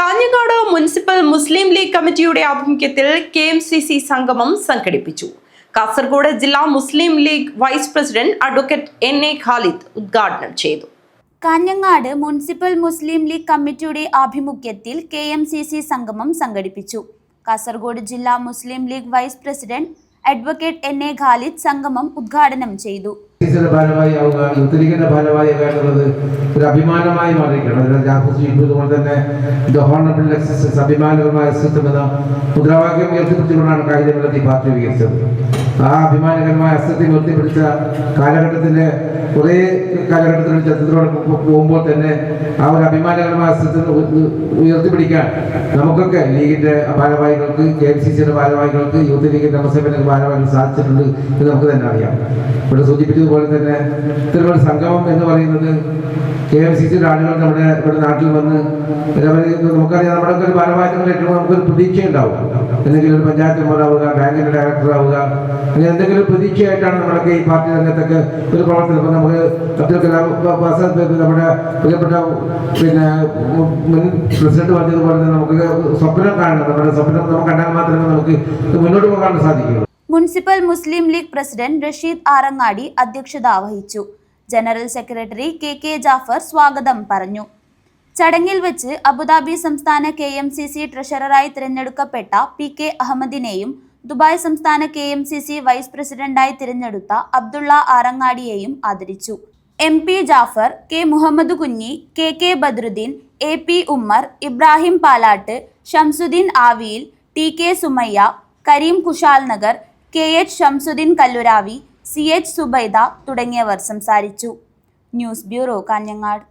Kanhangad municipal മുസ്ലിം league കമ്മിറ്റിയുടെ ആഭിമുഖ്യത്തിൽ K M C C സംഗമം സംഘടിപ്പിച്ചു. കാസർഗോഡ് ജില്ലാ Muslim League vice president advocate N A Khalid ഉദ്ഘാടനം ചെയ്തു. കാഞ്ഞങ്ങാട് മുനിസിപ്പൽ മുസ്ലിം ലീഗ് കമ്മിറ്റിയുടെ ആഭിമുഖ്യത്തിൽ കെ എം സി സി സംഗമം സംഘടിപ്പിച്ചു. കാസർഗോഡ് ജില്ലാ Muslim League vice president advocate N A Khalid സംഗമം ഉദ്ഘാടനം ചെയ്തു. ടീച്ചറുടെ ഭാരമായി ആവുക യൂത്ത് ലീഗിന്റെ ഭാരമായി ആവുക എന്നുള്ളത് ഒരു അഭിമാനമായി മാറിയിരിക്കണം ഇതുപോലെ തന്നെ ദ ഹോണറബിൾ എക്സസൈസ് അഭിമാനകരമായ അസ്തിത്വം എന്ന മുദ്രാവാക്യം ഉയർത്തിപ്പിടിച്ചുകൊണ്ടാണ് കായികമേളത്തിൽ പാർട്ടി വികസിച്ചത് ആ അഭിമാനകരമായ അസ്തിത്വം ഉയർത്തിപ്പിടിച്ച കാലഘട്ടത്തിന്റെ കുറേ കാലഘട്ടത്തിൽ ചരിത്രത്തിലൂടെ പോകുമ്പോൾ തന്നെ ആ ഒരു അഭിമാനകരമായ അസ്തിത്വം ഉയർത്തിപ്പിടിക്കാൻ നമുക്കൊക്കെ ലീഗിന്റെ ഭാരവാഹികൾക്ക് കെ എം സി സിയുടെ ഭാരവാഹികൾക്ക് യൂത്ത് ലീഗിന്റെ മുസ്ലിം ഭാരവാഹികൾ സാധിച്ചിട്ടുണ്ട് എന്ന് നമുക്ക് തന്നെ അറിയാം. ഇവിടെ സൂചിപ്പിച്ചതുപോലെ തന്നെ ഇത്തരമൊരു സംഗമം എന്ന് പറയുന്നത് കെ എം സി സിയുടെ ആളുകൾ നമ്മുടെ ഇവിടെ നാട്ടിൽ വന്ന് നമുക്കറിയാം നമ്മുടെ ഒരു ഭാരവാഹികൾ കേൾക്കുമ്പോൾ നമുക്കൊരു പ്രതീക്ഷ ഉണ്ടാവും. എന്തെങ്കിലും ഒരു പഞ്ചായത്ത് മെമ്പറാവുക ബാങ്കിന്റെ ഡയറക്ടറാവുക അങ്ങനെ എന്തെങ്കിലും പ്രതീക്ഷയായിട്ടാണ് നമ്മളൊക്കെ ഈ പാർട്ടി രംഗത്തൊക്കെ ഒരു പ്രവർത്തനം. ഇപ്പം നമുക്ക് അബ്ദുൽ കലാം നമ്മുടെ പ്രിയപ്പെട്ട പിന്നെ മുൻ പ്രസിഡന്റ് പറഞ്ഞതുപോലെ തന്നെ നമുക്ക് സ്വപ്നം കാണണം. നമ്മുടെ സ്വപ്നം നമുക്ക് കണ്ടാൽ മാത്രമേ നമുക്ക് മുന്നോട്ട് പോകാൻ സാധിക്കുള്ളൂ മുനിസിപ്പൽ മുസ്ലിം ലീഗ് പ്രസിഡന്റ് റഷീദ് ആറങ്ങാടി അധ്യക്ഷത വഹിച്ചു general secretary K K Jafar സ്വാഗതം പറഞ്ഞു. ചടങ്ങിൽ വെച്ച് അബുദാബി സംസ്ഥാന കെ എം സി സി ട്രഷററായി തിരഞ്ഞെടുക്കപ്പെട്ട പി കെ അഹമ്മദിനെയും ദുബായ് സംസ്ഥാന K M C C vice പ്രസിഡന്റായി തിരഞ്ഞെടുത്ത അബ്ദുള്ള ആറങ്ങാടിയെയും ആദരിച്ചു. M P Jafar K Muhammad Kunhi K K Badruddin A P Ummer Ibrahim Palatt Shamsuddin ആവിയിൽ T K Sumayya Kareem Kushal Nagar K H Shamsuddin Kalluravi C H Zubaida തുടങ്ങിയവർ സംസാരിച്ചു. News bureau Kanhangad.